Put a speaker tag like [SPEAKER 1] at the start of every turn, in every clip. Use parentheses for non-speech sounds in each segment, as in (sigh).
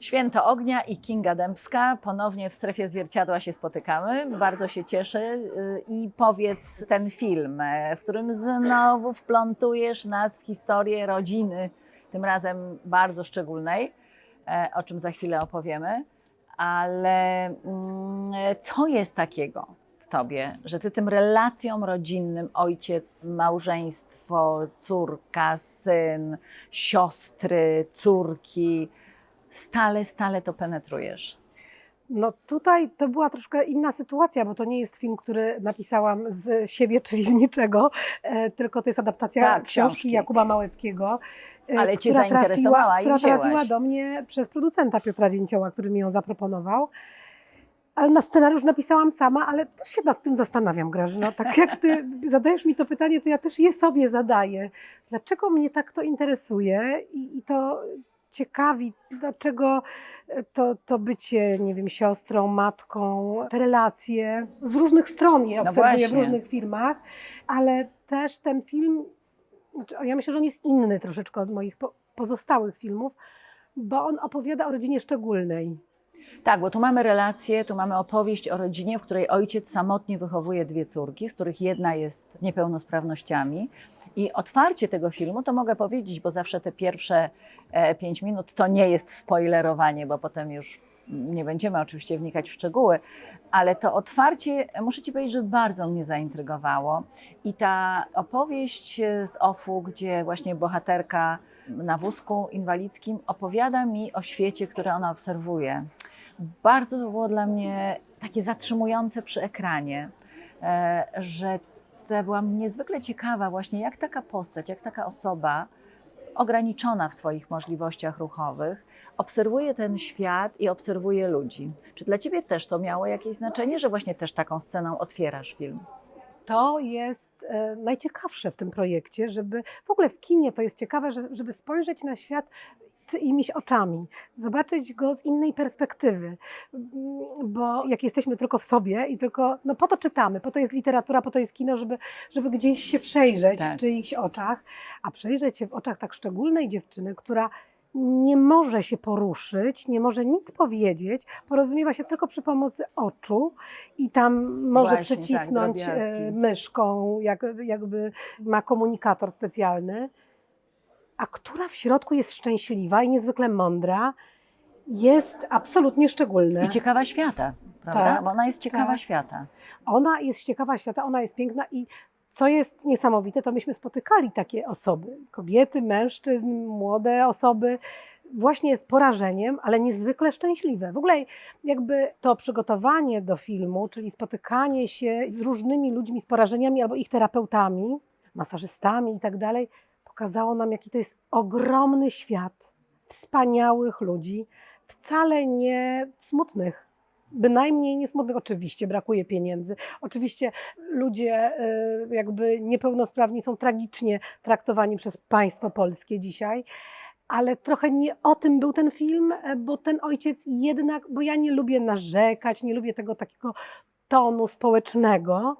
[SPEAKER 1] Święto Ognia i Kinga Dębska. Ponownie w strefie zwierciadła się spotykamy. Bardzo się cieszę. Y, I powiedz ten film, e, w którym znowu wplątujesz nas w historię rodziny, tym razem bardzo szczególnej, e, o czym za chwilę opowiemy. Ale mm, co jest takiego w tobie, że ty tym relacjom rodzinnym, ojciec, małżeństwo, córka, syn, siostry, córki, stale, stale to penetrujesz.
[SPEAKER 2] No tutaj to była troszkę inna sytuacja, bo to nie jest film, który napisałam z siebie, (laughs) czyli z niczego, e, tylko to jest adaptacja
[SPEAKER 1] Tak,
[SPEAKER 2] książki
[SPEAKER 1] książki.
[SPEAKER 2] Jakuba Małeckiego. e,
[SPEAKER 1] Ale cię
[SPEAKER 2] która
[SPEAKER 1] zainteresowała
[SPEAKER 2] trafiła,
[SPEAKER 1] i
[SPEAKER 2] która
[SPEAKER 1] wzięłaś.
[SPEAKER 2] trafiła do mnie przez producenta Piotra Dzięcioła, który mi ją zaproponował. Ale na scenariusz napisałam sama, ale też się nad tym zastanawiam, Grażyno. Tak jak ty (laughs) zadajesz mi to pytanie, to ja też je sobie zadaję. Dlaczego mnie tak to interesuje i, i to ciekawi, dlaczego to, to bycie, nie wiem, siostrą, matką, te relacje z różnych stron je
[SPEAKER 1] No
[SPEAKER 2] obserwuję w
[SPEAKER 1] właśnie.
[SPEAKER 2] różnych filmach, ale też ten film, znaczy, ja myślę, że on jest inny troszeczkę od moich po, pozostałych filmów, bo on opowiada o rodzinie szczególnej.
[SPEAKER 1] Tak, bo tu mamy relację, tu mamy opowieść o rodzinie, w której ojciec samotnie wychowuje dwie córki, z których jedna jest z niepełnosprawnościami. I otwarcie tego filmu, to mogę powiedzieć, bo zawsze te pierwsze e, pięć minut to nie jest spoilerowanie, bo potem już nie będziemy oczywiście wnikać w szczegóły, ale to otwarcie, muszę Ci powiedzieć, że bardzo mnie zaintrygowało. I ta opowieść e, z OFU, gdzie właśnie bohaterka na wózku inwalidzkim opowiada mi o świecie, który ona obserwuje. Bardzo to było dla mnie takie zatrzymujące przy ekranie, e, że to byłam niezwykle ciekawa właśnie, jak taka postać, jak taka osoba ograniczona w swoich możliwościach ruchowych, obserwuje ten świat i obserwuje ludzi. Czy dla Ciebie też to miało jakieś znaczenie, że właśnie też taką sceną otwierasz film?
[SPEAKER 2] To jest e, najciekawsze w tym projekcie, żeby w ogóle w kinie to jest ciekawe, że, żeby spojrzeć na świat czyimiś oczami, zobaczyć go z innej perspektywy, Mm, bo jak jesteśmy tylko w sobie i tylko, no po to czytamy, po to jest literatura, po to jest kino, żeby, żeby gdzieś się przejrzeć
[SPEAKER 1] Tak.
[SPEAKER 2] w czyichś oczach, a przejrzeć się w oczach tak szczególnej dziewczyny, która nie może się poruszyć, nie może nic powiedzieć, porozumiewa się tylko przy pomocy oczu i tam może
[SPEAKER 1] Właśnie, tak,
[SPEAKER 2] przycisnąć e, myszką, jak, jakby ma komunikator specjalny, a która w środku jest szczęśliwa i niezwykle mądra, jest absolutnie szczególna.
[SPEAKER 1] I ciekawa świata, prawda?
[SPEAKER 2] Tak,
[SPEAKER 1] Bo ona jest ciekawa
[SPEAKER 2] tak.
[SPEAKER 1] świata.
[SPEAKER 2] Ona jest ciekawa świata, ona jest piękna i co jest niesamowite, to myśmy spotykali takie osoby, kobiety, mężczyzn, młode osoby, właśnie z porażeniem, ale niezwykle szczęśliwe. W ogóle jakby to przygotowanie do filmu, czyli spotykanie się z różnymi ludźmi z porażeniami albo ich terapeutami, masażystami i tak dalej, pokazało nam, jaki to jest ogromny świat wspaniałych ludzi, wcale nie smutnych. Bynajmniej nie smutnych. Oczywiście brakuje pieniędzy. Oczywiście ludzie y, jakby niepełnosprawni są tragicznie traktowani przez państwo polskie dzisiaj. Ale trochę nie o tym był ten film, e, bo ten ojciec jednak, bo ja nie lubię narzekać, nie lubię tego takiego tonu społecznego.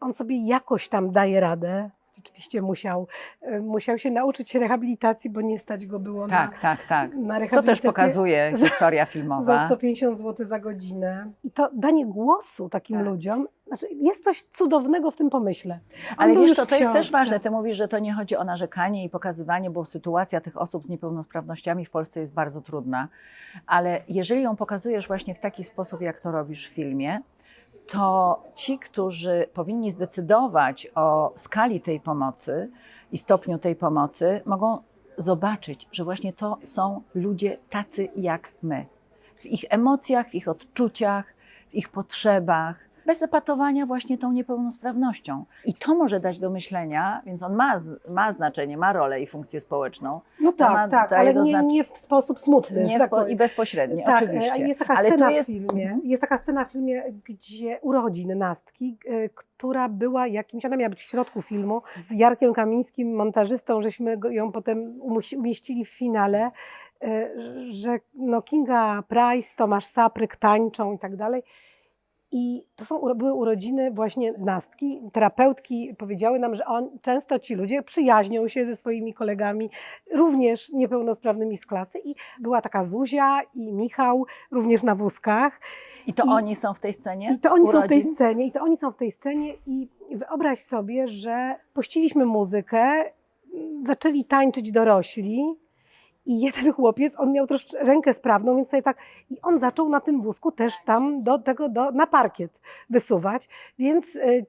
[SPEAKER 2] On sobie jakoś tam daje radę. Oczywiście musiał, e, musiał się nauczyć rehabilitacji, bo nie stać go było
[SPEAKER 1] Tak, tak, tak.
[SPEAKER 2] na, na
[SPEAKER 1] Co
[SPEAKER 2] rehabilitację.
[SPEAKER 1] też pokazuje
[SPEAKER 2] za-
[SPEAKER 1] historia
[SPEAKER 2] Za
[SPEAKER 1] filmowa.
[SPEAKER 2] 150 zł za godzinę. I to danie głosu takim
[SPEAKER 1] Tak.
[SPEAKER 2] ludziom, znaczy jest coś cudownego w tym pomyśle. On
[SPEAKER 1] Ale wiesz, to, to jest też ważne. Ty mówisz, że to nie chodzi o narzekanie i pokazywanie, bo sytuacja tych osób z niepełnosprawnościami w Polsce jest bardzo trudna. Ale jeżeli ją pokazujesz właśnie w taki sposób, jak to robisz w filmie, to ci, którzy powinni zdecydować o skali tej pomocy i stopniu tej pomocy, mogą zobaczyć, że właśnie to są ludzie tacy jak my. W ich emocjach, w ich odczuciach, w ich potrzebach, bez epatowania właśnie tą niepełnosprawnością. I to może dać do myślenia, więc on ma, ma znaczenie, ma rolę i funkcję społeczną.
[SPEAKER 2] No tak,
[SPEAKER 1] ma-
[SPEAKER 2] tak, ale nie, nie w sposób smutny.
[SPEAKER 1] Nie
[SPEAKER 2] tak
[SPEAKER 1] spo. I bezpośrednio,
[SPEAKER 2] Tak,
[SPEAKER 1] oczywiście.
[SPEAKER 2] Jest taka
[SPEAKER 1] Ale
[SPEAKER 2] scena
[SPEAKER 1] jest,
[SPEAKER 2] w filmie,
[SPEAKER 1] Mhm.
[SPEAKER 2] jest taka scena w filmie, gdzie urodzin Nastki, e, która była jakimś, ona miała być w środku filmu, z Jarkiem Kamińskim, montażystą, żeśmy ją potem umieścili w finale, e, że no Kinga Price, Tomasz Sapryk tańczą i tak dalej. I to są, były urodziny właśnie nastki. Terapeutki powiedziały nam, że on, często ci ludzie przyjaźnią się ze swoimi kolegami, również niepełnosprawnymi z klasy. I była taka Zuzia i Michał, również na wózkach.
[SPEAKER 1] I to
[SPEAKER 2] I-
[SPEAKER 1] oni są w tej scenie?
[SPEAKER 2] I to oni są w tej
[SPEAKER 1] urodzin?
[SPEAKER 2] scenie, i to oni są w tej scenie i wyobraź sobie, że puściliśmy muzykę, zaczęli tańczyć dorośli i jeden chłopiec, on miał troszkę rękę sprawną, więc sobie tak, i on zaczął na tym wózku też tam do tego, do, na parkiet wysuwać, więc y,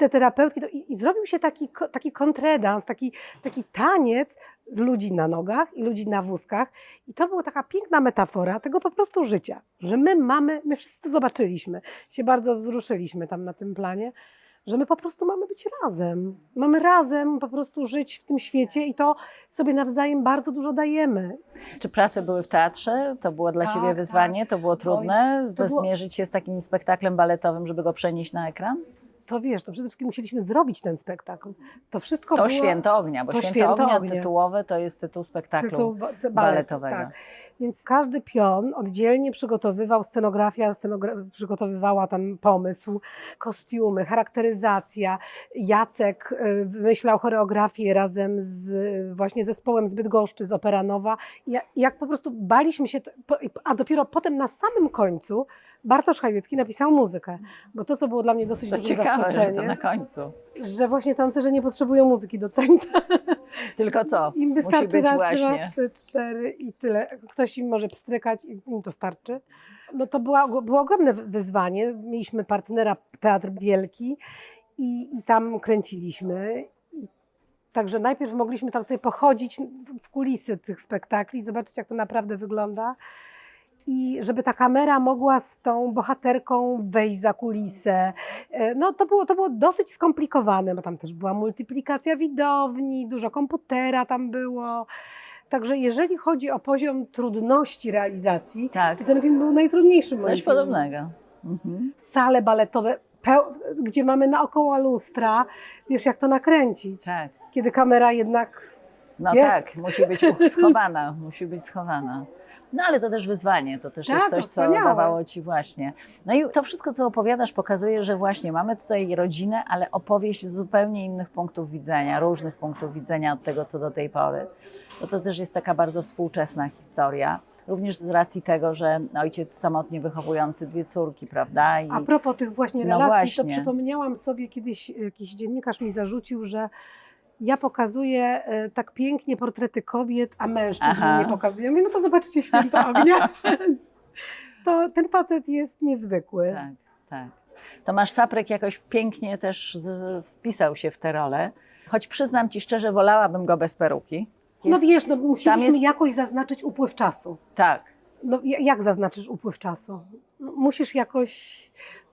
[SPEAKER 2] te terapeutki, to, i, i zrobił się taki, taki kontredans, taki, taki taniec z ludzi na nogach i ludzi na wózkach. I to była taka piękna metafora tego po prostu życia, że my mamy, my wszyscy zobaczyliśmy, się bardzo wzruszyliśmy tam na tym planie, że my po prostu mamy być razem. Mamy razem po prostu żyć w tym świecie i to sobie nawzajem bardzo dużo dajemy.
[SPEAKER 1] Czy prace były w teatrze? To było dla
[SPEAKER 2] Tak,
[SPEAKER 1] Ciebie wyzwanie? To było trudne?
[SPEAKER 2] to było-
[SPEAKER 1] Zmierzyć się z takim spektaklem baletowym, żeby go przenieść na ekran?
[SPEAKER 2] To wiesz, to przede wszystkim musieliśmy zrobić ten spektakl. To wszystko
[SPEAKER 1] To
[SPEAKER 2] było...
[SPEAKER 1] Święto Ognia, bo
[SPEAKER 2] to
[SPEAKER 1] Święto,
[SPEAKER 2] Święto
[SPEAKER 1] Ognia
[SPEAKER 2] Ognia.
[SPEAKER 1] tytułowe to jest tytuł spektaklu
[SPEAKER 2] tytuł ba- baletu,
[SPEAKER 1] baletowego.
[SPEAKER 2] Tak. Więc każdy pion oddzielnie przygotowywał, scenografia scenogra- przygotowywała tam pomysł, kostiumy, charakteryzacja. Jacek y, wymyślał choreografię razem z właśnie zespołem z Bydgoszczy, z Operanowa. Jak, jak po prostu baliśmy się, a dopiero potem na samym końcu Bartosz Chajecki napisał muzykę. Bo to, co było dla mnie dosyć
[SPEAKER 1] To
[SPEAKER 2] dużym
[SPEAKER 1] ciekawe, że to na końcu.
[SPEAKER 2] że właśnie tancerze nie potrzebują muzyki do tańca.
[SPEAKER 1] Tylko co? (laughs)
[SPEAKER 2] Im
[SPEAKER 1] Musi
[SPEAKER 2] wystarczy
[SPEAKER 1] być
[SPEAKER 2] raz,
[SPEAKER 1] właśnie.
[SPEAKER 2] dwa, trzy, cztery i tyle. Ktoś im może pstrykać i im to starczy. No to była, było ogromne wy- wyzwanie. Mieliśmy partnera Teatr Wielki i, i tam kręciliśmy. I także najpierw mogliśmy tam sobie pochodzić w, w kulisy tych spektakli, zobaczyć jak to naprawdę wygląda. I żeby ta kamera mogła z tą bohaterką wejść za kulisę. E, No to było, to było dosyć skomplikowane, bo tam też była multiplikacja widowni, dużo komputera tam było. Także jeżeli chodzi o poziom trudności realizacji,
[SPEAKER 1] Tak,
[SPEAKER 2] to ten film był najtrudniejszym moim
[SPEAKER 1] coś podobnego. Mhm.
[SPEAKER 2] Sale baletowe, gdzie mamy naokoło lustra, wiesz jak to nakręcić,
[SPEAKER 1] Tak.
[SPEAKER 2] kiedy kamera jednak
[SPEAKER 1] No
[SPEAKER 2] jest.
[SPEAKER 1] tak, musi być (laughs) schowana, musi być schowana. No ale to też wyzwanie, to też
[SPEAKER 2] Tak,
[SPEAKER 1] jest
[SPEAKER 2] to
[SPEAKER 1] coś, co dawało ci właśnie. No i to wszystko, co opowiadasz, pokazuje, że właśnie mamy tutaj rodzinę, ale opowieść z zupełnie innych punktów widzenia, różnych punktów widzenia od tego, co do tej pory. Bo to też jest taka bardzo współczesna historia. Również z racji tego, że ojciec samotnie wychowujący dwie córki, prawda? I
[SPEAKER 2] A propos tych właśnie
[SPEAKER 1] No
[SPEAKER 2] relacji, to
[SPEAKER 1] właśnie.
[SPEAKER 2] przypomniałam sobie kiedyś, jakiś dziennikarz mi zarzucił, że ja pokazuję e, tak pięknie portrety kobiet, a mężczyzn
[SPEAKER 1] Aha.
[SPEAKER 2] nie pokazuję. Mówię, no to zobaczycie Święta Ognia. (laughs) to ten facet jest niezwykły.
[SPEAKER 1] Tak, tak. Tomasz Saprek jakoś pięknie też wpisał się w tę rolę. Choć przyznam ci szczerze, wolałabym go bez peruki.
[SPEAKER 2] No
[SPEAKER 1] Jest-
[SPEAKER 2] wiesz, no musieliśmy
[SPEAKER 1] jest-
[SPEAKER 2] jakoś zaznaczyć upływ czasu.
[SPEAKER 1] Tak,
[SPEAKER 2] No ja- jak zaznaczysz upływ czasu? No, musisz jakoś...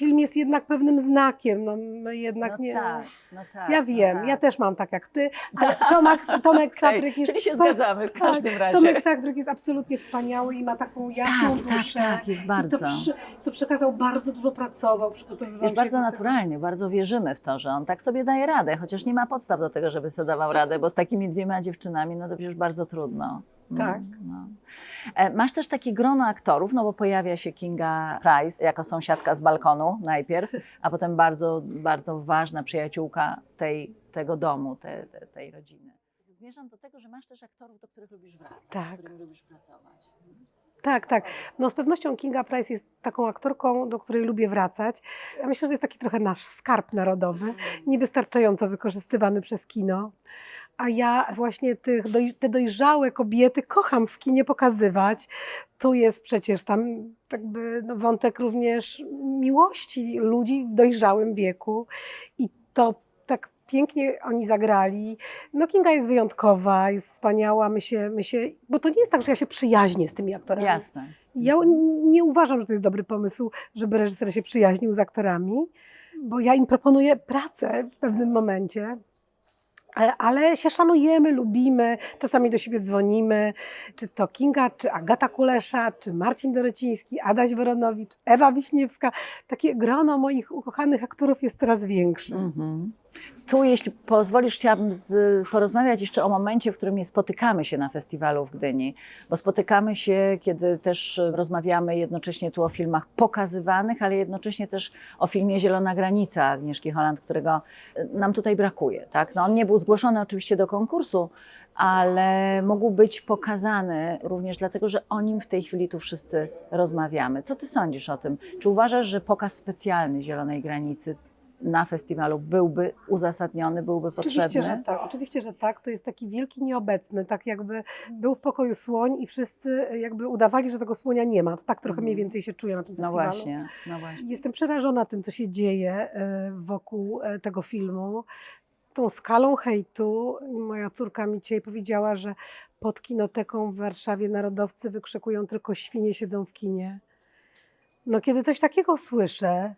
[SPEAKER 2] Film jest jednak pewnym znakiem, no my jednak
[SPEAKER 1] no
[SPEAKER 2] nie...
[SPEAKER 1] tak, no tak.
[SPEAKER 2] Ja
[SPEAKER 1] no
[SPEAKER 2] wiem,
[SPEAKER 1] tak.
[SPEAKER 2] ja też mam tak jak ty, ale Tomek, (laughs) Tomek
[SPEAKER 1] Okej,
[SPEAKER 2] Sapryk jest...
[SPEAKER 1] Czyli się zgadzamy w
[SPEAKER 2] tak,
[SPEAKER 1] każdym razie.
[SPEAKER 2] Tomek Sapryk jest absolutnie wspaniały i ma taką jasną
[SPEAKER 1] tak, tak,
[SPEAKER 2] duszę.
[SPEAKER 1] tak, jest
[SPEAKER 2] I
[SPEAKER 1] bardzo.
[SPEAKER 2] to, przy, to przekazał bardzo dużo pracował, przygotowywał
[SPEAKER 1] Jest
[SPEAKER 2] się
[SPEAKER 1] bardzo
[SPEAKER 2] tego.
[SPEAKER 1] naturalnie, bardzo wierzymy w to, że on tak sobie daje radę, chociaż nie ma podstaw do tego, żeby sobie dawał radę, bo z takimi dwiema dziewczynami, no to przecież bardzo trudno. No,
[SPEAKER 2] Tak.
[SPEAKER 1] No. E, Masz też takie grono aktorów, no bo pojawia się Kinga Price jako sąsiadka z balkonu najpierw, a potem bardzo, bardzo ważna przyjaciółka tej, tego domu, te, te, tej rodziny. Zmierzam do tego, że masz też aktorów, do których lubisz wracać,
[SPEAKER 2] Tak.
[SPEAKER 1] z którymi lubisz pracować.
[SPEAKER 2] Tak, tak. No z pewnością Kinga Price jest taką aktorką, do której lubię wracać. Ja myślę, że jest taki trochę nasz skarb narodowy, niewystarczająco wykorzystywany przez kino. A ja właśnie tych te dojrzałe kobiety kocham w kinie pokazywać. Tu jest przecież tam jakby no, wątek również miłości ludzi w dojrzałym wieku. I to tak pięknie oni zagrali. No Kinga jest wyjątkowa, jest wspaniała, my się, my się, bo to nie jest tak, że ja się przyjaźnię z tymi aktorami.
[SPEAKER 1] Jasne.
[SPEAKER 2] Ja nie uważam, że to jest dobry pomysł, żeby reżyser się przyjaźnił z aktorami, bo ja im proponuję pracę w pewnym momencie. Ale się szanujemy, lubimy, czasami do siebie dzwonimy, czy to Kinga, czy Agata Kulesza, czy Marcin Dorociński, Adaś Woronowicz, Ewa Wiśniewska. Takie grono moich ukochanych aktorów jest coraz większe.
[SPEAKER 1] Mhm. Tu, jeśli pozwolisz, chciałabym z, porozmawiać jeszcze o momencie, w którym nie spotykamy się na festiwalu w Gdyni, bo spotykamy się, kiedy też rozmawiamy jednocześnie tu o filmach pokazywanych, ale jednocześnie też o filmie Zielona Granica Agnieszki Holland, którego e, nam tutaj brakuje. Tak? No, on nie był zgłoszony oczywiście do konkursu, ale mógł być pokazany również dlatego, że o nim w tej chwili tu wszyscy rozmawiamy. Co ty sądzisz o tym? Czy uważasz, że pokaz specjalny Zielonej Granicy na festiwalu byłby uzasadniony, byłby potrzebny?
[SPEAKER 2] Oczywiście, że tak. Oczywiście, że tak. To jest taki wielki nieobecny, tak jakby był w pokoju słoń i wszyscy jakby udawali, że tego słonia nie ma. To tak trochę mniej więcej się czuje na tym
[SPEAKER 1] No
[SPEAKER 2] festiwalu.
[SPEAKER 1] właśnie, no właśnie.
[SPEAKER 2] Jestem przerażona tym, co się dzieje e, wokół e, tego filmu. Tą skalą hejtu. Moja córka mi dzisiaj powiedziała, że pod kinoteką w Warszawie narodowcy wykrzykują tylko świnie siedzą w kinie. No kiedy coś takiego słyszę,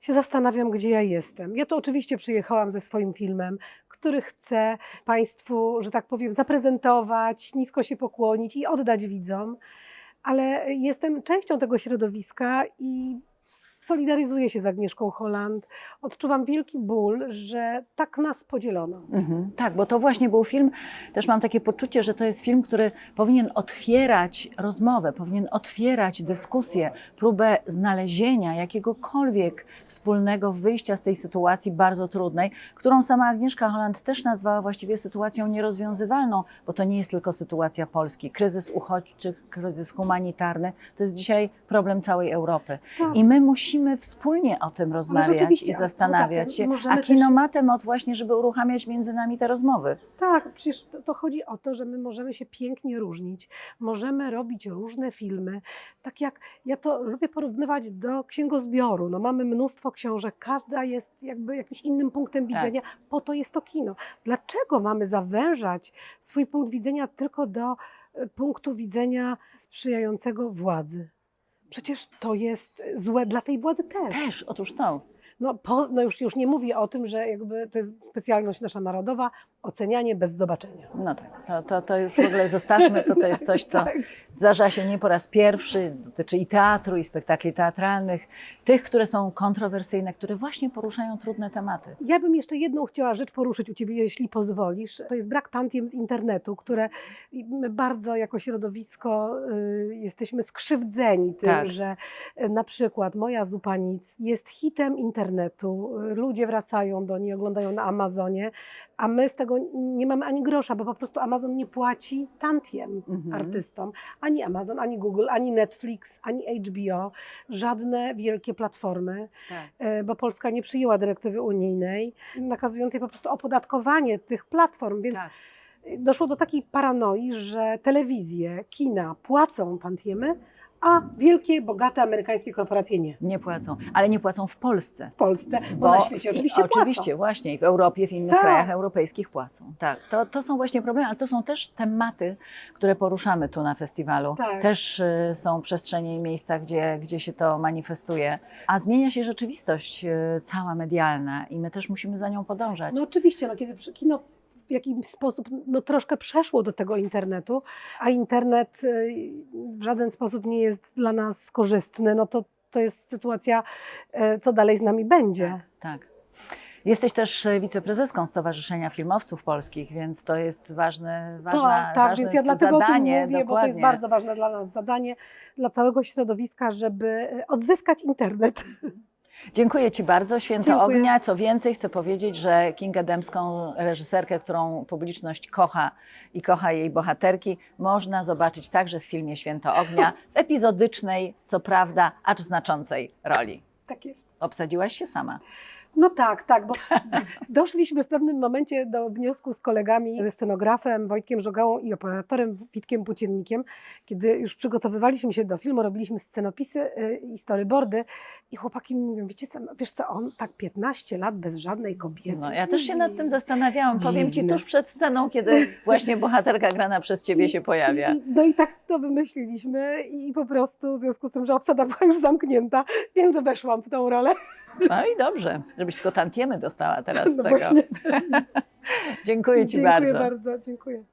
[SPEAKER 2] się zastanawiam, gdzie ja jestem. Ja tu oczywiście przyjechałam ze swoim filmem, który chcę Państwu, że tak powiem, zaprezentować, nisko się pokłonić i oddać widzom, ale jestem częścią tego środowiska i solidaryzuję się z Agnieszką Holland. Odczuwam wielki ból, że tak nas podzielono.
[SPEAKER 1] Mhm, tak, bo to właśnie był film, też mam takie poczucie, że to jest film, który powinien otwierać rozmowę, powinien otwierać dyskusję, próbę znalezienia jakiegokolwiek wspólnego wyjścia z tej sytuacji bardzo trudnej, którą sama Agnieszka Holland też nazwała właściwie sytuacją nierozwiązywalną, bo to nie jest tylko sytuacja Polski. Kryzys uchodźczych, kryzys humanitarny to jest dzisiaj problem całej Europy.
[SPEAKER 2] Tak.
[SPEAKER 1] I my musimy wspólnie o tym rozmawiać
[SPEAKER 2] rzeczywiście,
[SPEAKER 1] i
[SPEAKER 2] poza
[SPEAKER 1] zastanawiać się. A
[SPEAKER 2] też-
[SPEAKER 1] kino ma tę moc właśnie, żeby uruchamiać między nami te rozmowy.
[SPEAKER 2] Tak, przecież to, to chodzi o to, że my możemy się pięknie różnić, możemy robić różne filmy. Tak jak ja to lubię porównywać do księgozbioru. No, mamy mnóstwo książek, każda jest jakby jakimś innym punktem
[SPEAKER 1] Tak.
[SPEAKER 2] widzenia, po to jest to kino. Dlaczego mamy zawężać swój punkt widzenia tylko do e, punktu widzenia sprzyjającego władzy? Przecież to jest złe dla tej władzy też.
[SPEAKER 1] Też, otóż to.
[SPEAKER 2] No, po, no już, już nie mówię o tym, że jakby to jest specjalność nasza narodowa, ocenianie bez zobaczenia.
[SPEAKER 1] No tak, to, to, to już w ogóle zostawmy, to to jest coś, co (laughs)
[SPEAKER 2] Tak.
[SPEAKER 1] zdarza się nie po raz pierwszy, dotyczy i teatru, i spektakli teatralnych, tych, które są kontrowersyjne, które właśnie poruszają trudne tematy.
[SPEAKER 2] Ja bym jeszcze jedną chciała rzecz poruszyć u Ciebie, jeśli pozwolisz. To jest brak tantiem z internetu, które my bardzo jako środowisko y, jesteśmy skrzywdzeni tym,
[SPEAKER 1] Tak.
[SPEAKER 2] że y, na przykład Moja Zupa Nic jest hitem internetu. Ludzie wracają do niej, oglądają na Amazonie, a my z tego nie mamy ani grosza, bo po prostu Amazon nie płaci tantiem
[SPEAKER 1] Mhm.
[SPEAKER 2] artystom. Ani Amazon, ani Google, ani Netflix, ani HBO, żadne wielkie platformy.
[SPEAKER 1] Tak.
[SPEAKER 2] e, bo Polska nie przyjęła dyrektywy unijnej nakazującej po prostu opodatkowanie tych platform, więc
[SPEAKER 1] Tak.
[SPEAKER 2] doszło do takiej paranoi, że telewizje, kina płacą tantiemy, a wielkie, bogate amerykańskie korporacje nie.
[SPEAKER 1] Nie płacą, ale nie płacą w Polsce.
[SPEAKER 2] W Polsce, bo, na świecie oczywiście
[SPEAKER 1] Oczywiście,
[SPEAKER 2] płacą.
[SPEAKER 1] właśnie. I w Europie, w innych
[SPEAKER 2] Tak.
[SPEAKER 1] krajach europejskich płacą. Tak, to, to są właśnie problemy, ale to są też tematy, które poruszamy tu na festiwalu.
[SPEAKER 2] Tak.
[SPEAKER 1] Też y, są przestrzenie i miejsca, gdzie, gdzie się to manifestuje. A zmienia się rzeczywistość y, cała medialna i my też musimy za nią podążać.
[SPEAKER 2] No oczywiście, no, kiedy przy- kino w jakiś sposób no, troszkę przeszło do tego internetu, a internet y, w żaden sposób nie jest dla nas korzystny, no to to jest sytuacja, y, co dalej z nami będzie.
[SPEAKER 1] Tak, tak. Jesteś też e, wiceprezeską Stowarzyszenia Filmowców Polskich, więc to jest ważne, ważna,
[SPEAKER 2] tak, tak,
[SPEAKER 1] ważne
[SPEAKER 2] więc ja dlatego
[SPEAKER 1] zadanie.
[SPEAKER 2] o tym mówię, bo to jest
[SPEAKER 1] dokładnie.
[SPEAKER 2] bardzo ważne dla nas zadanie, dla całego środowiska, żeby y, odzyskać internet.
[SPEAKER 1] Dziękuję Ci bardzo. Święto
[SPEAKER 2] Dziękuję.
[SPEAKER 1] Ognia. Co więcej, chcę powiedzieć, że Kingę Dębską, reżyserkę, którą publiczność kocha i kocha jej bohaterki, można zobaczyć także w filmie Święto Ognia (laughs) w epizodycznej, co prawda, acz znaczącej roli.
[SPEAKER 2] Tak jest.
[SPEAKER 1] Obsadziłaś się sama.
[SPEAKER 2] No tak, tak, bo (laughs) doszliśmy w pewnym momencie do wniosku z kolegami, ze scenografem Wojtkiem Żogałą i operatorem Witkiem Płóciennikiem, kiedy już przygotowywaliśmy się do filmu, robiliśmy scenopisy y, i storyboardy i chłopaki mi mówią, wiecie co, no, wiesz co, on tak 15 lat bez żadnej kobiety.
[SPEAKER 1] No, ja też się nad tym zastanawiałam. Powiem Ci tuż przed sceną, kiedy (laughs) właśnie bohaterka grana przez Ciebie się pojawia.
[SPEAKER 2] I, i, no i tak to wymyśliliśmy i po prostu w związku z tym, że obsada była już zamknięta, więc weszłam w tą rolę.
[SPEAKER 1] No i dobrze, żebyś tylko tantiemy dostała teraz z
[SPEAKER 2] No
[SPEAKER 1] tego.
[SPEAKER 2] właśnie. (laughs)
[SPEAKER 1] Dziękuję Ci
[SPEAKER 2] Dziękuję
[SPEAKER 1] bardzo.
[SPEAKER 2] bardzo, dziękuję.